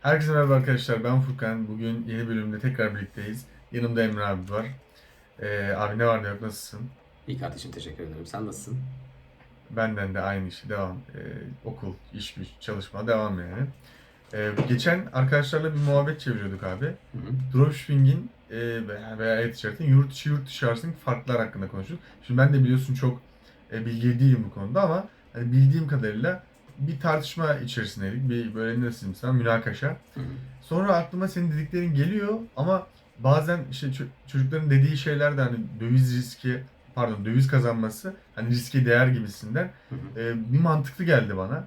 Herkese merhaba arkadaşlar. Ben Furkan. Bugün yeni bölümde tekrar birlikteyiz. Yanımda Emre abi var. Ee, abi ne var ne yok nasılsın? İyi kardeşim teşekkür ederim. Sen nasılsın? Benden de aynı işi devam. Ee, okul, iş güç, çalışma devam yani. Ee, geçen arkadaşlarla bir muhabbet çeviriyorduk abi. Hı hı. Dropshipping'in e, veya, e-ticaretin yurt içi yurt dışı arasındaki farklar hakkında konuştuk. Şimdi ben de biliyorsun çok e, bilgili değilim bu konuda ama hani bildiğim kadarıyla bir tartışma içerisindeydik. Bir böyle nasıl diyeyim sana münakaşa. Sonra aklıma senin dediklerin geliyor ama bazen işte ço- çocukların dediği şeyler de hani döviz riski pardon döviz kazanması hani riske değer gibisinden e, bir mantıklı geldi bana.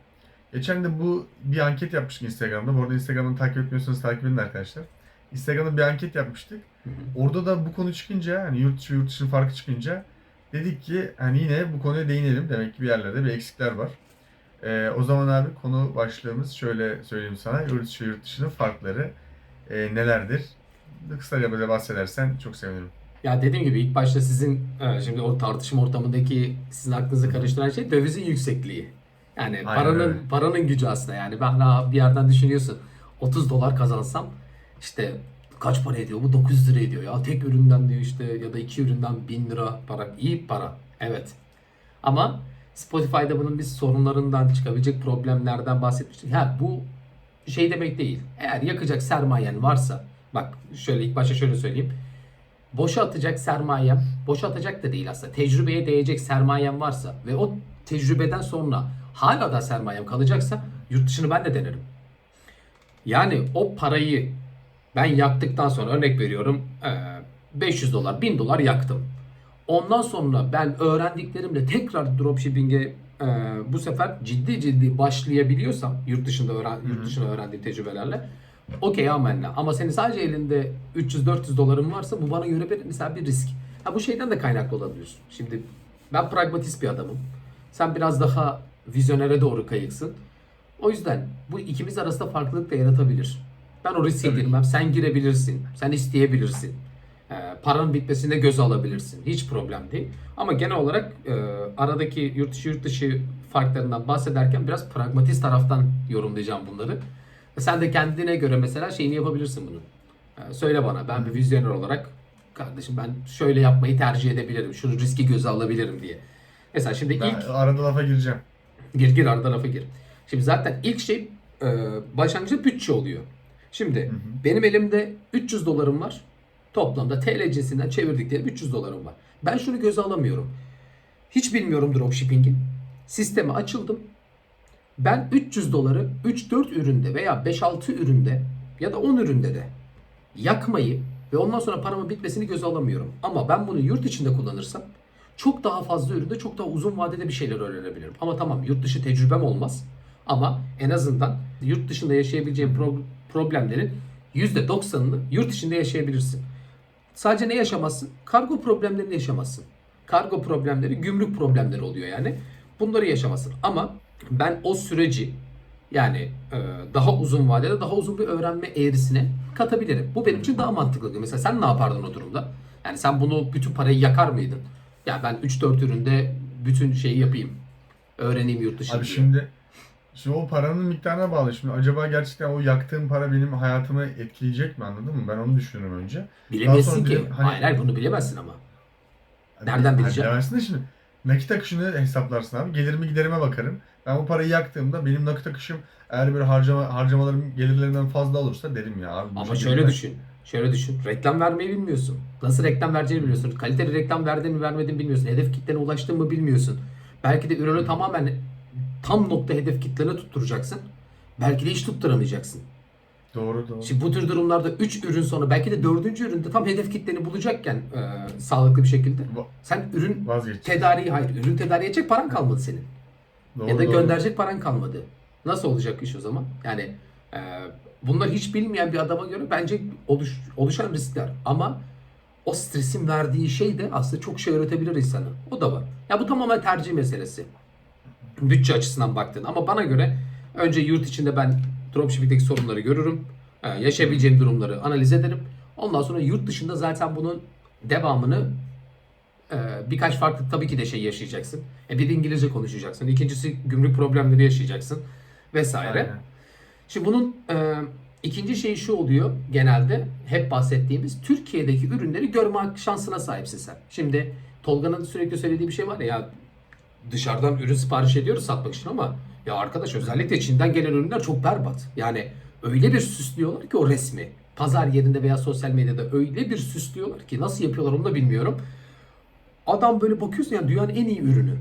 Geçen de bu bir anket yapmıştık Instagram'da. Bu arada Instagram'ı takip etmiyorsanız takip edin arkadaşlar. Instagram'da bir anket yapmıştık. Orada da bu konu çıkınca hani yurt içi yurt dışının farkı çıkınca dedik ki hani yine bu konuya değinelim. Demek ki bir yerlerde bir eksikler var. Ee, o zaman abi konu başlığımız şöyle söyleyeyim sana. Yurt içi yurt dışının farkları e, nelerdir? Kısaca böyle bahsedersen çok sevinirim. Ya dediğim gibi ilk başta sizin e, şimdi o tartışma ortamındaki sizin aklınızı karıştıran şey dövizin yüksekliği. Yani Aynen paranın öyle. paranın gücü aslında yani ben ha bir yerden düşünüyorsun 30 dolar kazansam işte kaç para ediyor bu 900 lira ediyor ya tek üründen diyor işte ya da iki üründen 1000 lira para iyi para evet ama Spotify'da bunun biz sorunlarından çıkabilecek problemlerden bahsetmiştik. Ha bu şey demek değil. Eğer yakacak sermayen varsa bak şöyle ilk başta şöyle söyleyeyim. Boşa atacak sermayem, boşa atacak da değil aslında. Tecrübeye değecek sermayem varsa ve o tecrübeden sonra hala da sermayem kalacaksa yurt dışını ben de denerim. Yani o parayı ben yaktıktan sonra örnek veriyorum eee, 500 dolar 1000 dolar yaktım. Ondan sonra ben öğrendiklerimle tekrar dropshipping'e eee, bu sefer ciddi ciddi başlayabiliyorsam yurt dışında öğren, yurt dışında öğrendiğim tecrübelerle okey amenna. Ama senin sadece elinde 300-400 doların varsa bu bana göre bir, mesela bir risk. Ha bu şeyden de kaynaklı olabilir. Şimdi ben pragmatist bir adamım. Sen biraz daha vizyonere doğru kayıksın. O yüzden bu ikimiz arasında farklılık da yaratabilir. Ben o riske girmem. Sen girebilirsin. Sen isteyebilirsin. Ee, paranın bitmesine göz alabilirsin. Hiç problem değil. Ama genel olarak e, aradaki yurt dışı yurt dışı farklarından bahsederken biraz pragmatist taraftan yorumlayacağım bunları. Ve Sen de kendine göre mesela şeyini yapabilirsin bunu. Ee, söyle bana ben bir vizyoner olarak kardeşim ben şöyle yapmayı tercih edebilirim. Şunu riski göze alabilirim diye. Mesela şimdi Ben ilk arada lafa gireceğim. Gir gir arada lafa gir. Şimdi zaten ilk şey e, başlangıçta bütçe oluyor. Şimdi benim elimde 300 dolarım var. Toplamda TL cinsinden çevirdikleri 300 dolarım var. Ben şunu göze alamıyorum. Hiç bilmiyorum dropshipping'i. Sisteme açıldım. Ben 300 doları 3-4 üründe veya 5-6 üründe ya da 10 üründe de yakmayı ve ondan sonra paramın bitmesini göze alamıyorum. Ama ben bunu yurt içinde kullanırsam çok daha fazla üründe çok daha uzun vadede bir şeyler öğrenebilirim. Ama tamam yurt dışı tecrübem olmaz. Ama en azından yurt dışında yaşayabileceğim pro- problemlerin %90'ını yurt içinde yaşayabilirsin. Sadece ne yaşamazsın? Kargo problemlerini yaşamazsın. Kargo problemleri, gümrük problemleri oluyor yani. Bunları yaşamazsın. Ama ben o süreci yani e, daha uzun vadede daha uzun bir öğrenme eğrisine katabilirim. Bu benim için daha mantıklı. Mesela sen ne yapardın o durumda? Yani sen bunu bütün parayı yakar mıydın? Ya ben 3-4 üründe bütün şeyi yapayım. Öğreneyim yurt dışında. Abi şimdi Şimdi o paranın miktarına bağlı. Şimdi acaba gerçekten o yaktığım para benim hayatımı etkileyecek mi anladın mı? Ben onu düşünüyorum önce. Bilemezsin ki. dedim, hani- Hayır hayır bunu bilemezsin ama. Hani Nereden hani bileceğim? bilemezsin de şimdi nakit akışını hesaplarsın abi. Gelirimi giderime bakarım. Ben bu parayı yaktığımda benim nakit akışım eğer böyle harcama, harcamalarım gelirlerimden fazla olursa derim ya abi. Ama şöyle mi? düşün. Şöyle düşün. Reklam vermeyi bilmiyorsun. Nasıl reklam vereceğini bilmiyorsun. Kaliteli reklam verdiğini vermediğini bilmiyorsun. Hedef kitlene ulaştın mı bilmiyorsun. Belki de ürünü tamamen tam nokta hedef kitlene tutturacaksın. Belki de hiç tutturamayacaksın. Doğru doğru. Şimdi bu tür durumlarda 3 ürün sonra belki de 4. üründe tam hedef kitleni bulacakken e, sağlıklı bir şekilde Va- sen ürün Vazgeç. tedariği hayır ürün tedariği edecek paran kalmadı senin. Doğru, ya da doğru. gönderecek paran kalmadı. Nasıl olacak iş o zaman? Yani e, bunlar hiç bilmeyen bir adama göre bence oluş, oluşan riskler. Ama o stresin verdiği şey de aslında çok şey öğretebilir insana. O da var. Ya bu tamamen tercih meselesi. Bütçe açısından baktığın. Ama bana göre önce yurt içinde ben dropshipping'deki sorunları görürüm. E, yaşayabileceğim durumları analiz ederim. Ondan sonra yurt dışında zaten bunun devamını ee, birkaç farklı tabii ki de şey yaşayacaksın. E bir İngilizce konuşacaksın. İkincisi gümrük problemleri yaşayacaksın vesaire. Aynen. Şimdi bunun e, İkinci şey şu oluyor genelde hep bahsettiğimiz Türkiye'deki ürünleri görme şansına sahipsin sen. Şimdi Tolga'nın sürekli söylediği bir şey var ya, ya dışarıdan ürün sipariş ediyoruz satmak için ama ya arkadaş özellikle Çin'den gelen ürünler çok berbat. Yani öyle bir süslüyorlar ki o resmi. Pazar yerinde veya sosyal medyada öyle bir süslüyorlar ki nasıl yapıyorlar onu da bilmiyorum. Adam böyle bakıyorsun yani dünyanın en iyi ürünü.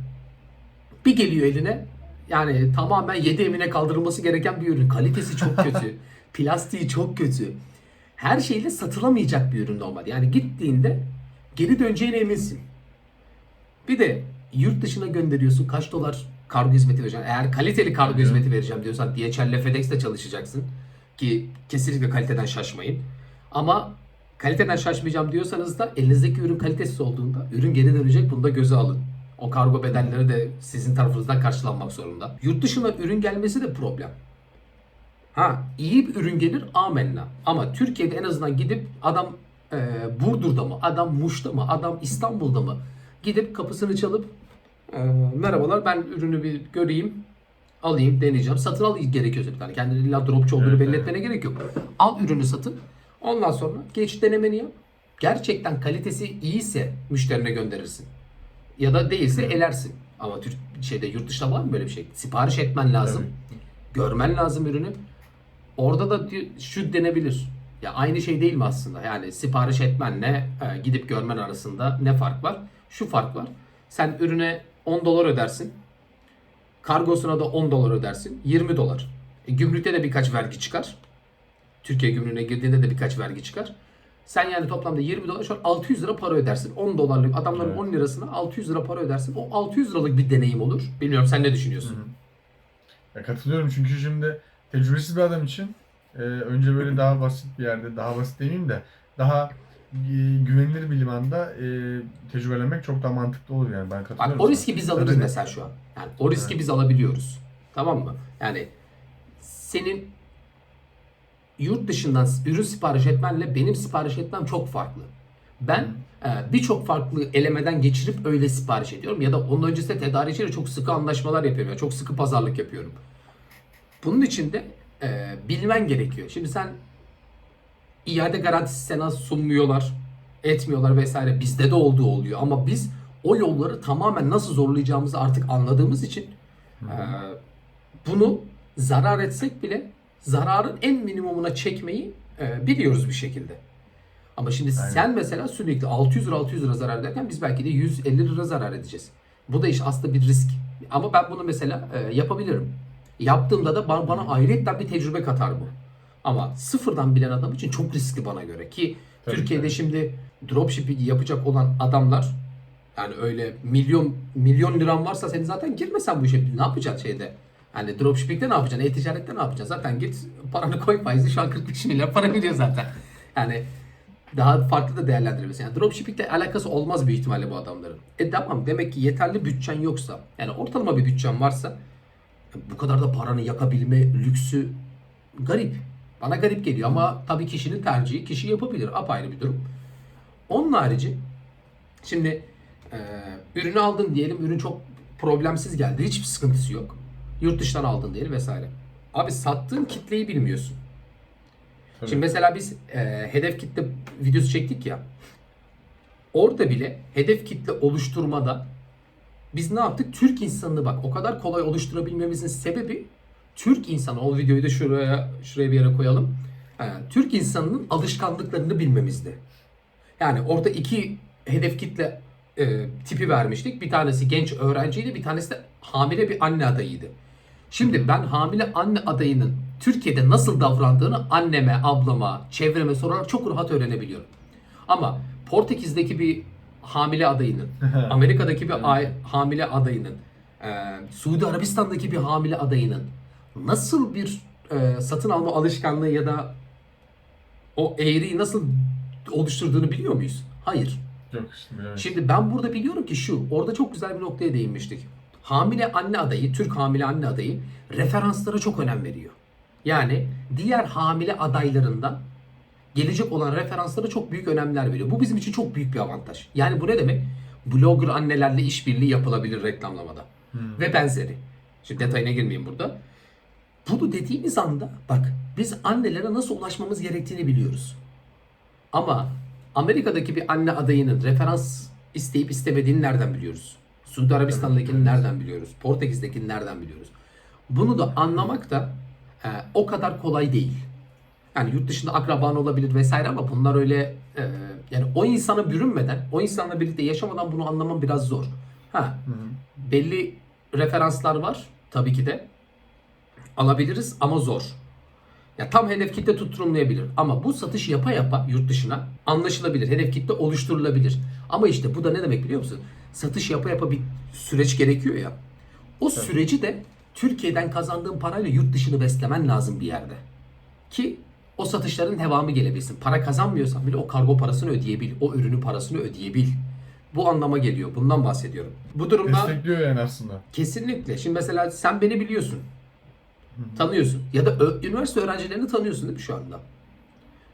Bir geliyor eline yani tamamen yedi emine kaldırılması gereken bir ürün. Kalitesi çok kötü. plastiği çok kötü. Her şeyle satılamayacak bir ürün normalde. Yani gittiğinde geri döneceğine eminsin. Bir de yurt dışına gönderiyorsun. Kaç dolar kargo hizmeti vereceksin? Eğer kaliteli kargo Hı. hizmeti vereceğim diyorsan DHL ile FedEx'te çalışacaksın. Ki kesinlikle kaliteden şaşmayın. Ama kaliteden şaşmayacağım diyorsanız da elinizdeki ürün kalitesiz olduğunda ürün geri dönecek. Bunu da göze alın. O kargo bedelleri de sizin tarafınızdan karşılanmak zorunda. Yurt dışına ürün gelmesi de problem. Ha iyi bir ürün gelir amenna. Ama Türkiye'de en azından gidip adam e, Burdur'da mı, adam Muş'ta mı, adam İstanbul'da mı gidip kapısını çalıp e, merhabalar ben ürünü bir göreyim, alayım, deneyeceğim. Satın al gerekiyorsa bir tane. Kendini illa dropçu olduğunu Evet, belli evet. etmene gerek yok. Al ürünü satın. Ondan sonra geç denemeni yap. Gerçekten kalitesi iyiyse müşterine gönderirsin. Ya da değilse elersin. Ama Türk şeyde yurt dışında var mı böyle bir şey? Sipariş etmen lazım. Görmen lazım ürünü. Orada da şu denebilir. Ya aynı şey değil mi aslında? Yani sipariş etmenle e, gidip görmen arasında ne fark var? Şu fark var. Sen ürüne 10 dolar ödersin. Kargosuna da 10 dolar ödersin. 20 dolar. E, gümrükte de birkaç vergi çıkar. Türkiye gümrüğüne girdiğinde de birkaç vergi çıkar. Sen yani toplamda 20 dolar şu an 600 lira para ödersin. 10 dolarlık adamların Evet. 10 lirasına 600 lira para ödersin. O 600 liralık bir deneyim olur. Bilmiyorum sen ne düşünüyorsun? Ya katılıyorum çünkü şimdi tecrübesiz bir adam için e, önce böyle daha basit bir yerde, daha basit demeyeyim de daha güvenilir bir limanda e, tecrübelemek çok daha mantıklı olur yani ben katılıyorum. Bak o sana. riski biz alırız Tabii. mesela şu an. Yani o riski biz alabiliyoruz. Tamam mı? Yani senin yurt dışından ürün sipariş etmenle benim sipariş etmem çok farklı. Ben e, birçok farklı elemeden geçirip öyle sipariş ediyorum ya da onun öncesinde tedarikçiyle çok sıkı anlaşmalar yapıyorum. Yani çok sıkı pazarlık yapıyorum. Bunun için de e, bilmen gerekiyor. Şimdi sen iade garantisi sana sunmuyorlar, etmiyorlar vesaire. Bizde de olduğu oluyor ama biz o yolları tamamen nasıl zorlayacağımızı artık anladığımız için e, bunu zarar etsek bile zararın en minimumuna çekmeyi e, biliyoruz bir şekilde. Ama şimdi Aynen. sen mesela sürekli 600 lira 600 lira zarar ederken biz belki de 150 lira zarar edeceğiz. Bu da iş aslında bir risk. Ama ben bunu mesela e, yapabilirim. Yaptığımda da bana, bana ayrıyetten bir tecrübe katar bu. Ama sıfırdan bilen adam için çok riskli bana göre ki Tabii, Türkiye'de tabii. şimdi dropshipping yapacak olan adamlar yani öyle milyon milyon liran varsa senin zaten girmesen bu işe ne yapacaksın şeyde? Yani dropshipping'de ne yapacaksın? E-ticarette ne yapacaksın? Zaten git paranı koy faizi şu an 45 milyar para gidiyor zaten. Yani daha farklı da değerlendirebilirsin. Yani dropshipping'le alakası olmaz büyük ihtimalle bu adamların. E tamam demek ki yeterli bütçen yoksa yani ortalama bir bütçen varsa bu kadar da paranı yakabilme lüksü garip. Bana garip geliyor ama tabii kişinin tercihi kişi yapabilir. Apayrı bir durum. Onun harici şimdi e, ürünü aldın diyelim ürün çok problemsiz geldi. Hiçbir sıkıntısı yok. Yurt dışından aldın diyelim vesaire. Abi sattığın kitleyi bilmiyorsun. Tabii. Şimdi mesela biz e, hedef kitle videosu çektik ya. Orada bile hedef kitle oluşturmada biz ne yaptık? Türk insanını bak o kadar kolay oluşturabilmemizin sebebi Türk insanı o videoyu da şuraya şuraya bir yere koyalım. E, Türk insanının alışkanlıklarını bilmemizdi. Yani orada iki hedef kitle e, tipi vermiştik. Bir tanesi genç öğrenciydi, bir tanesi de hamile bir anne adayıydı. Şimdi ben hamile anne adayının Türkiye'de nasıl davrandığını anneme, ablama, çevreme sorarak çok rahat öğrenebiliyorum. Ama Portekiz'deki bir hamile adayının, Amerika'daki bir hamile adayının, e, Suudi Arabistan'daki bir hamile adayının nasıl bir e, satın alma alışkanlığı ya da o eğriyi nasıl oluşturduğunu biliyor muyuz? Hayır. Yok işte bilemedim. Şimdi ben burada biliyorum ki şu, orada çok güzel bir noktaya değinmiştik. Hamile anne adayı, Türk hamile anne adayı referanslara çok önem veriyor. Yani diğer hamile adaylarından gelecek olan referanslara çok büyük önemler veriyor. Bu bizim için çok büyük bir avantaj. Yani bu ne demek? Blogger annelerle işbirliği yapılabilir reklamlamada. Ve benzeri. Şimdi detayına girmeyeyim burada. Bunu dediğimiz anda bak biz annelere nasıl ulaşmamız gerektiğini biliyoruz. Ama Amerika'daki bir anne adayının referans isteyip istemediğini nereden biliyoruz? Suudi Arabistan'dakini nereden biliyoruz? Portekiz'dekini nereden biliyoruz? Bunu da anlamak da e, o kadar kolay değil. Yani yurt dışında akraban olabilir vesaire ama bunlar öyle e, yani o insana bürünmeden, o insanla birlikte yaşamadan bunu anlamam biraz zor. Ha, belli referanslar var tabii ki de alabiliriz ama zor. Ya tam hedef kitle tutturulmayabilir ama bu satış yapa yapa yurt dışına anlaşılabilir. Hedef kitle oluşturulabilir. Ama işte bu da ne demek biliyor musun? Satış yapa yapa bir süreç gerekiyor ya. O süreci de Türkiye'den kazandığın parayla yurt dışını beslemen lazım bir yerde. Ki o satışların devamı gelebilsin. Para kazanmıyorsan bile o kargo parasını ödeyebil. O ürünün parasını ödeyebil. Bu anlama geliyor. Bundan bahsediyorum. Bu durumda Destekliyor yani aslında. Kesinlikle. Şimdi mesela sen beni biliyorsun. Tanıyorsun. Ya da üniversite öğrencilerini tanıyorsun değil mi şu anda?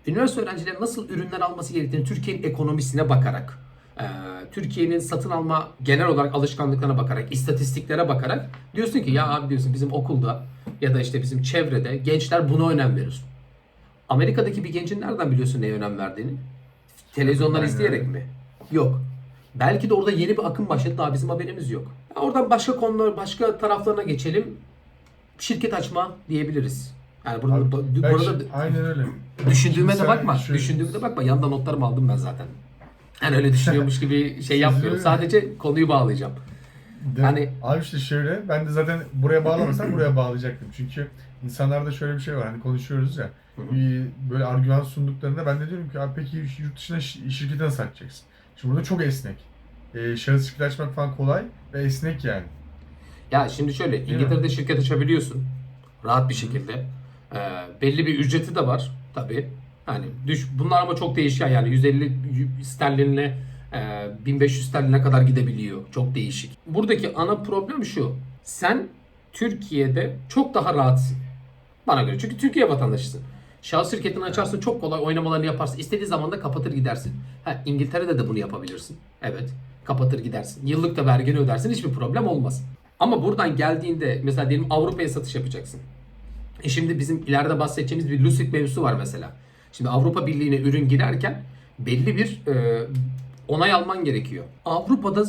Üniversite öğrencileri nasıl ürünler alması gerektiğini Türkiye'nin ekonomisine bakarak, e, Türkiye'nin satın alma genel olarak alışkanlıklarına bakarak, istatistiklere bakarak diyorsun ki ya abi diyorsun bizim okulda ya da işte bizim çevrede gençler buna önem verir. Amerika'daki bir gencin nereden biliyorsun neye önem verdiğini? Televizyondan izleyerek mi? Yok. Belki de orada yeni bir akım başladı daha bizim haberimiz yok. Ya Oradan başka konular, başka taraflarına geçelim. Şirket açma diyebiliriz. Yani burada, Abi, bu- şi- aynen öyle. düşündüğüme de bakma. şöyle- Düşündüğüme de bakma. Yanda notlarımı aldım ben zaten. Yani öyle düşünüyormuş gibi şey yapmıyorum. Sadece konuyu bağlayacağım. De, Hani- abi işte şöyle ben de zaten buraya bağlamasam buraya bağlayacaktım. Çünkü insanlarda şöyle bir şey var hani konuşuyoruz ya bir böyle argüman sunduklarında ben de diyorum ki abi peki yurt dışına şi- şirketi nasıl açacaksın? Şimdi burada çok esnek. Ee, şahıs şirket açmak falan kolay ve esnek yani. Ya şimdi şöyle? İngiltere'de şirket açabiliyorsun. Rahat bir şekilde. Ee, belli bir ücreti de var tabii. Hani düş bunlar ama çok değişken yani 150 sterlinle e, 1500 sterline kadar gidebiliyor. Çok değişik. Buradaki ana problem şu. Sen Türkiye'de çok daha rahatsın. Bana göre. Çünkü Türkiye vatandaşısın. Şahıs şirketini açarsın çok kolay oynamalarını yaparsın. İstediği zaman da kapatır gidersin. Ha, İngiltere'de de bunu yapabilirsin. Evet. Kapatır gidersin. Yıllık da vergini ödersin. Hiçbir problem olmaz. Ama buradan geldiğinde mesela diyelim Avrupa'ya satış yapacaksın. E şimdi bizim ileride bahsedeceğimiz bir Lucid mevzusu var mesela. Şimdi Avrupa Birliği'ne ürün girerken belli bir e, onay alman gerekiyor. Avrupa'da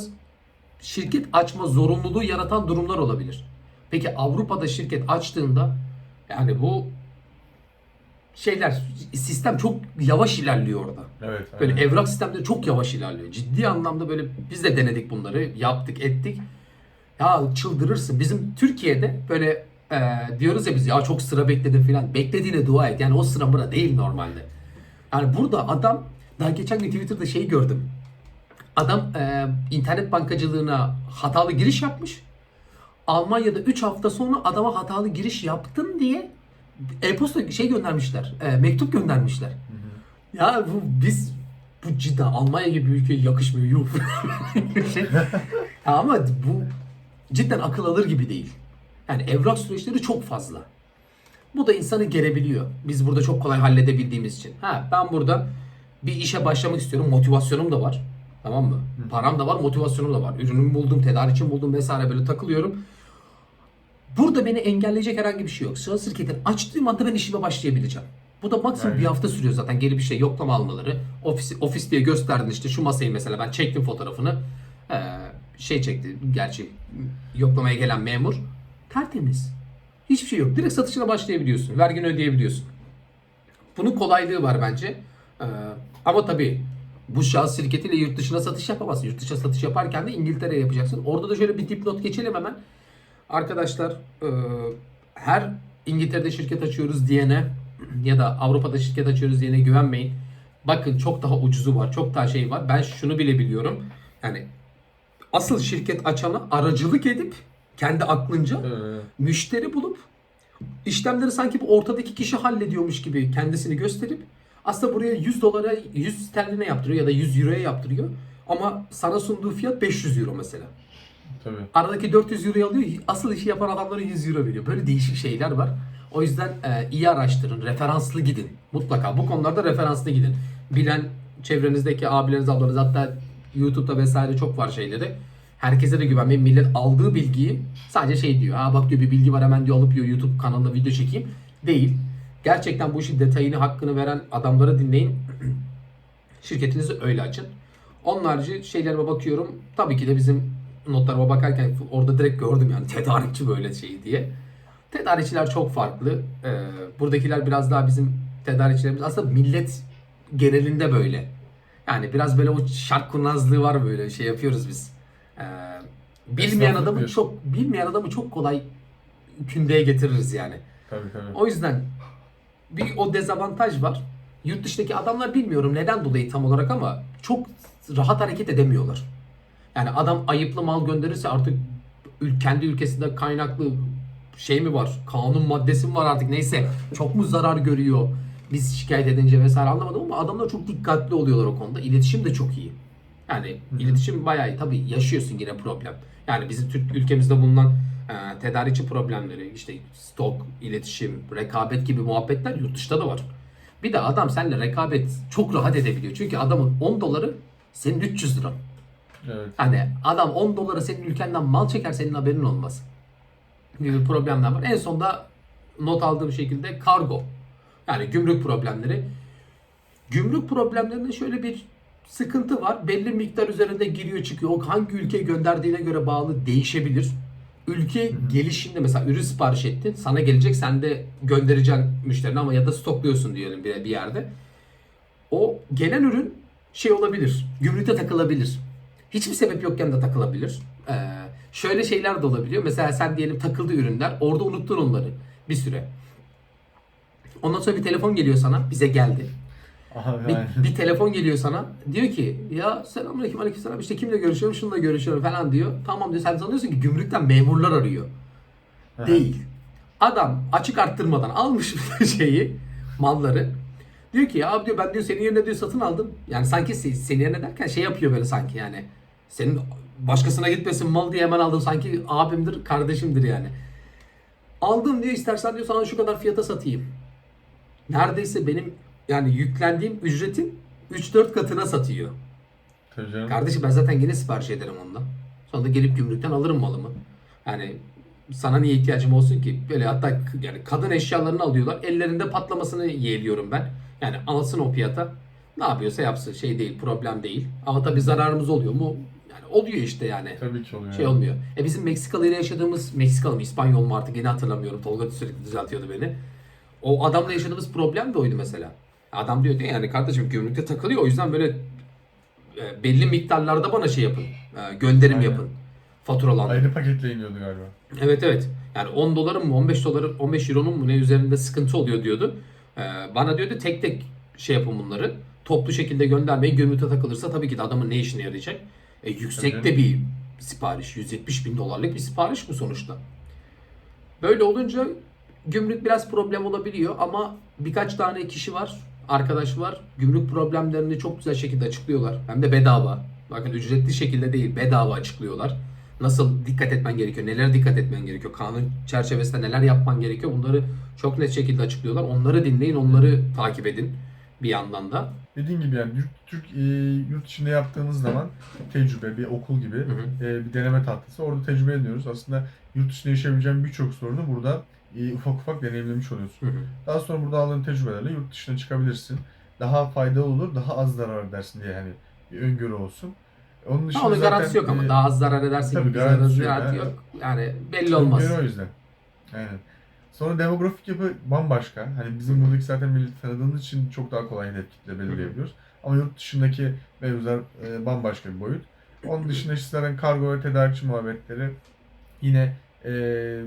şirket açma zorunluluğu yaratan durumlar olabilir. Peki Avrupa'da şirket açtığında yani bu şeyler sistem çok yavaş ilerliyor orada. Evet. Böyle aynen. evrak sistemleri çok yavaş ilerliyor. Ciddi anlamda böyle biz de denedik bunları. Yaptık, ettik. Ya çıldırırsın. Bizim Türkiye'de böyle e, diyoruz ya biz ya çok sıra bekledim falan. Beklediğine dua et. Yani o sıra mıra değil normalde. Yani burada adam daha geçen gün Twitter'da şey gördüm. Adam e, internet bankacılığına hatalı giriş yapmış. Almanya'da 3 hafta sonra adama hatalı giriş yaptın diye e-posta şey göndermişler. e, mektup göndermişler. Ya bu biz bu cidden Almanya gibi bir ülkeye yakışmıyor. Yuh. şey. Ama bu cidden akıl alır gibi değil. Yani evrak süreçleri çok fazla. Bu da insanı gerebiliyor. Biz burada çok kolay halledebildiğimiz için. Ha ben burada bir işe başlamak istiyorum. Motivasyonum da var. Tamam mı? Param da var, motivasyonum da var. Ürünümü buldum, tedarikçimi buldum vesaire böyle takılıyorum. Burada beni engelleyecek herhangi bir şey yok. Şahıs şirketini açtığım anda ben işime başlayabileceğim. Bu da maksimum bir hafta sürüyor zaten. Geri bir şey yoklama almaları. Ofis, ofis diye gösterdin işte şu masayı mesela ben çektim fotoğrafını. Ee, şey çekti gerçi yoklamaya gelen memur. Tertemiz. Hiçbir şey yok. Direkt satışına başlayabiliyorsun. Vergini ödeyebiliyorsun. Bunun kolaylığı var bence. Ee, ama tabii bu şahıs şirketiyle yurt dışına satış yapamazsın. Yurt dışına satış yaparken de İngiltere'ye yapacaksın. Orada da şöyle bir dipnot geçelim hemen. Arkadaşlar e, her İngiltere'de şirket açıyoruz diyene ya da Avrupa'da şirket açıyoruz diyene güvenmeyin. Bakın çok daha ucuzu var. Çok daha şey var. Ben şunu bile biliyorum. Yani asıl şirket açana aracılık edip kendi aklınca Ee, müşteri bulup işlemleri sanki bu ortadaki kişi hallediyormuş gibi kendisini gösterip aslında buraya 100 dolara 100 sterline yaptırıyor ya da 100 euroya yaptırıyor. Ama sana sunduğu fiyat 500 euro mesela. tabii. Aradaki 400 euroyu alıyor. Asıl işi yapan adamlara 100 euro veriyor. Böyle değişik şeyler var. O yüzden e, iyi araştırın. Referanslı gidin. Mutlaka. Bu konularda referanslı gidin. Bilen çevrenizdeki abileriniz, ablanız hatta YouTube'da vesaire çok var şeyleri. Herkese de güvenmeyin. Millet aldığı bilgiyi sadece şey diyor. Ha bak diyor bir bilgi var hemen diyor alıp diyor YouTube kanalına video çekeyim. Değil. Gerçekten bu işin detayını hakkını veren adamları dinleyin. Şirketinizi öyle açın. Onun harici şeylerime bakıyorum. Tabii ki de bizim notlarıma bakarken orada direkt gördüm yani tedarikçi böyle şey diye. Tedarikçiler çok farklı. Ee, buradakiler biraz daha bizim tedarikçilerimiz aslında millet genelinde böyle. Yani biraz böyle o şark kurnazlığı var böyle şey yapıyoruz biz. Ee, bilmeyen Esnaflık adamı çok bilmeyen adamı çok kolay kündeye getiririz yani. Tabii tabii. O yüzden bir o dezavantaj var. Yurt dışındaki adamlar bilmiyorum neden dolayı tam olarak ama çok rahat hareket edemiyorlar. Yani adam ayıplı mal gönderirse artık ül- kendi ülkesinde kaynaklı şey mi var? Kanun maddesi mi var artık neyse. Çok mu zarar görüyor? Biz şikayet edince vesaire anlamadım ama adamlar çok dikkatli oluyorlar o konuda. İletişim de çok iyi. Yani iletişim bayağı iyi. Tabii yaşıyorsun yine problem. Yani bizim Türk ülkemizde bulunan e, tedarikçi problemleri, işte stok, iletişim, rekabet gibi muhabbetler yurt dışında da var. Bir de adam seninle rekabet çok rahat edebiliyor. Çünkü adamın 10 doları senin 300 lira. Evet. Hani adam 10 dolara senin ülkenden mal çeker senin haberin olmaz. Gibi problemler var. En sonda not aldığım şekilde kargo. Yani gümrük problemleri. Gümrük problemlerinde şöyle bir sıkıntı var. Belli miktar üzerinde giriyor çıkıyor. O hangi ülkeye gönderdiğine göre bağlı değişebilir. Ülke gelişinde mesela ürün sipariş ettin. Sana gelecek sen de göndereceksin müşterine ama ya da stokluyorsun diyelim bir, bir yerde. O gelen ürün şey olabilir. Gümrükte takılabilir. Hiçbir sebep yokken de takılabilir. Ee, şöyle şeyler de olabiliyor. Mesela sen diyelim takıldı ürünler. Orada unuttun onları bir süre. Ondan sonra bir telefon geliyor sana. Bize geldi. Bir, bir telefon geliyor sana. Diyor ki ya selamünaleyküm aleykümselam işte kimle görüşüyorum şununla görüşüyorum falan diyor. Tamam diyor sen sanıyorsun ki gümrükten memurlar arıyor. Aha. Değil. Adam açık arttırmadan almış şeyi, malları. Diyor ki ya abi diyor ben diyor senin yerine diyor satın aldım. Yani sanki se- senin yerine derken şey yapıyor böyle sanki yani. Senin başkasına gitmesin mal diye hemen aldım. Sanki abimdir, kardeşimdir yani. Aldım diyor istersen diyor sana şu kadar fiyata satayım. Neredeyse benim yani yüklendiğim ücretin 3-4 katına satıyor. Tabii canım. Kardeşim ben zaten yine sipariş ederim ondan. Sonra da gelip gümrükten alırım malımı. Yani sana niye ihtiyacım olsun ki? Böyle hatta yani kadın eşyalarını alıyorlar. Ellerinde patlamasını yeğliyorum ben. Yani alsın o fiyata. Ne yapıyorsa yapsın. Şey değil, problem değil. Ama tabii zararımız oluyor mu? Yani oluyor işte yani. Tabii ki oluyor. Şey olmuyor. E bizim Meksikalı ile yaşadığımız, Meksikalı mı İspanyol mu artık yine hatırlamıyorum. Tolga sürekli düzeltiyordu beni. O adamla yaşadığımız problem de oydu mesela. Adam diyor diyor yani kardeşim gümrükte takılıyor o yüzden böyle e, belli miktarlarda bana şey yapın. e, gönderim Aynen. yapın. Faturalandırın. Aynı paketle iniyordu galiba. Evet evet. Yani 10 doların mı 15 doların 15 euronun mu ne üzerinde sıkıntı oluyor diyordu. Ee, bana diyordu tek tek şey yapın bunları. Toplu şekilde göndermeyin. Gümrüte takılırsa tabii ki de adamın ne işine yarayacak? E, yüksek de bir sipariş. 170 bin dolarlık bir sipariş bu sonuçta. Böyle olunca gümrük biraz problem olabiliyor ama birkaç tane kişi var, arkadaş var. Gümrük problemlerini çok güzel şekilde açıklıyorlar. Hem de bedava. Bakın ücretli şekilde değil, bedava açıklıyorlar. Nasıl dikkat etmen gerekiyor, neler dikkat etmen gerekiyor, kanun çerçevesinde neler yapman gerekiyor bunları çok net şekilde açıklıyorlar. Onları dinleyin, onları takip edin bir yandan da. Dediğin gibi yani yurt, Türk, e, yurt içinde yaptığımız zaman tecrübe, bir okul gibi hı. e, bir deneme tahtası. Orada tecrübe ediyoruz. Aslında yurt dışında yaşayabileceğin birçok sorunu burada e, ufak ufak deneyimlemiş oluyorsun. Hı hı. Daha sonra burada aldığın tecrübelerle yurt dışına çıkabilirsin. Daha faydalı olur, daha az zarar edersin diye hani bir öngörü olsun. Onun Ha, dışında onun zaten, garantisi yok ama e, daha az zarar edersin tabii gibi bir garantisi zarar- yok, garanti yani. Yani belli olmaz. öngörü o yüzden. Aynen. Sonra demografik yapı bambaşka. Hani bizim buradaki zaten milleti tanıdığımız için çok daha kolay hedef kitle belirleyebiliyoruz. Ama yurt dışındaki mevzular e, bambaşka bir boyut. Onun dışında işte zaten kargo ve tedarikçi muhabbetleri yine e,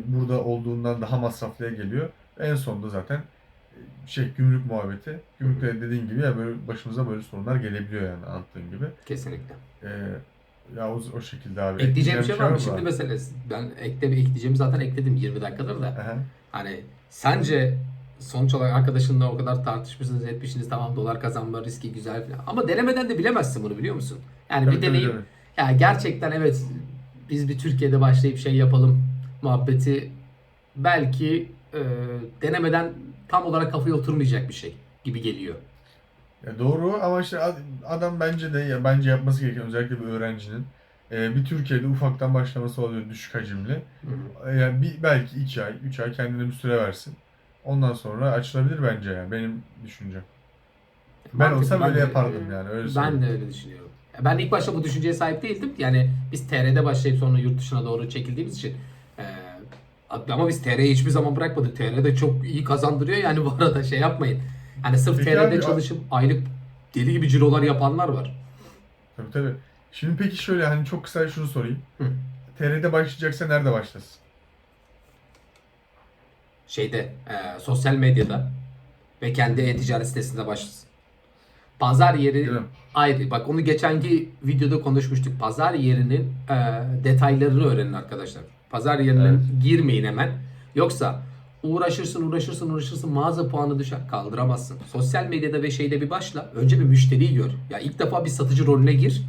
burada olduğundan daha masraflıya geliyor. En sonunda zaten e, şey gümrük muhabbeti. Gümrükte dediğin gibi ya böyle başımıza böyle sorunlar gelebiliyor yani anlattığın gibi. Kesinlikle. E, ya o, o şekilde abi. Ekleyeceğim bir şey var mı? Şimdi mesela ben ekle ekleyeceğimi zaten ekledim 20 dakikadır da. Aha. Hani sence sonuç olarak arkadaşınla o kadar tartışmışsınız etmişsiniz tamam dolar kazanma riski güzel falan. Ama denemeden de bilemezsin bunu biliyor musun? Yani Tabii, bir deneyim. tabii. Ya gerçekten evet biz bir Türkiye'de başlayıp şey yapalım muhabbeti belki e, denemeden tam olarak kafaya oturmayacak bir şey gibi geliyor. Ya doğru ama işte ad- adam bence de ya bence yapması gereken özellikle bir öğrencinin e, bir Türkiye'de ufaktan başlaması oluyor düşük hacimli. Hı hı. E, Yani bir, belki 2 ay, 3 ay kendine bir süre versin. Ondan sonra açılabilir bence yani benim düşüncem. Ben Mantıklı. olsam öyle de- yapardım yani öyle Ben söyleyeyim. de öyle düşünüyorum. Ben ilk başta bu düşünceye sahip değildim. Yani biz TR'de başlayıp sonra yurt dışına doğru çekildiğimiz için ama biz TR'yi hiçbir zaman bırakmadık. TR de çok iyi kazandırıyor yani bu arada şey yapmayın. Hani sırf Peki TR'de abi, çalışıp aylık deli gibi cirolar yapanlar var. Tabii tabii. Şimdi peki şöyle hani çok kısa şunu sorayım. Hı. TR'de başlayacaksa nerede başlasın? Şeyde eee, sosyal medyada ve kendi e-ticaret sitesinde başlasın. Pazar yeri ayrı. Bak onu geçenki videoda konuşmuştuk. Pazar yerinin e, detaylarını öğrenin arkadaşlar. Pazar yerine Evet. girmeyin hemen. Yoksa uğraşırsın uğraşırsın uğraşırsın mağaza puanı düşer kaldıramazsın. Sosyal medyada ve şeyde bir başla. Önce bir müşteriyi gör. Ya ilk defa bir satıcı rolüne gir.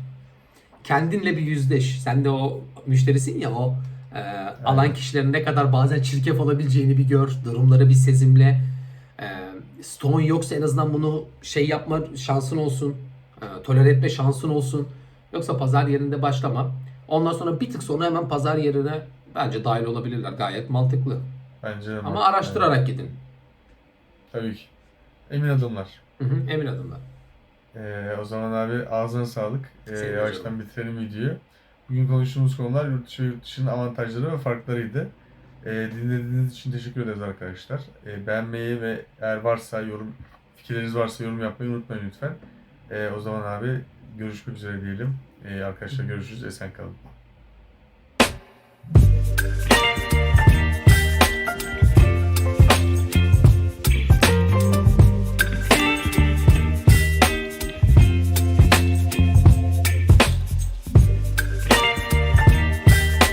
Kendinle bir yüzleş. Sen de o müşterisin ya o e, alan kişilerin ne kadar bazen çirkef olabileceğini bir gör. Durumları bir sezimle. E, Stone yoksa en azından bunu şey yapma şansın olsun. E, tolere etme şansın olsun. Yoksa pazar yerinde başlama. Ondan sonra bir tık sonra hemen pazar yerine bence dahil olabilirler. Gayet mantıklı. Bence de Ama mantıklı. araştırarak gidin. Tabii ki. Emin adımlar. Hı hı, emin adımlar. Ee, o zaman abi ağzına sağlık. Ee, Senin de yavaştan canım. bitirelim videoyu. Bugün konuştuğumuz konular yurt dışı ve yurt dışının avantajları ve farklarıydı. Ee, dinlediğiniz için teşekkür ederiz arkadaşlar. Ee, beğenmeyi ve eğer varsa yorum, fikirleriniz varsa yorum yapmayı unutmayın lütfen. Ee, o zaman abi görüşmek üzere diyelim. Ee, arkadaşlar görüşürüz. Esen kalın. Yeah.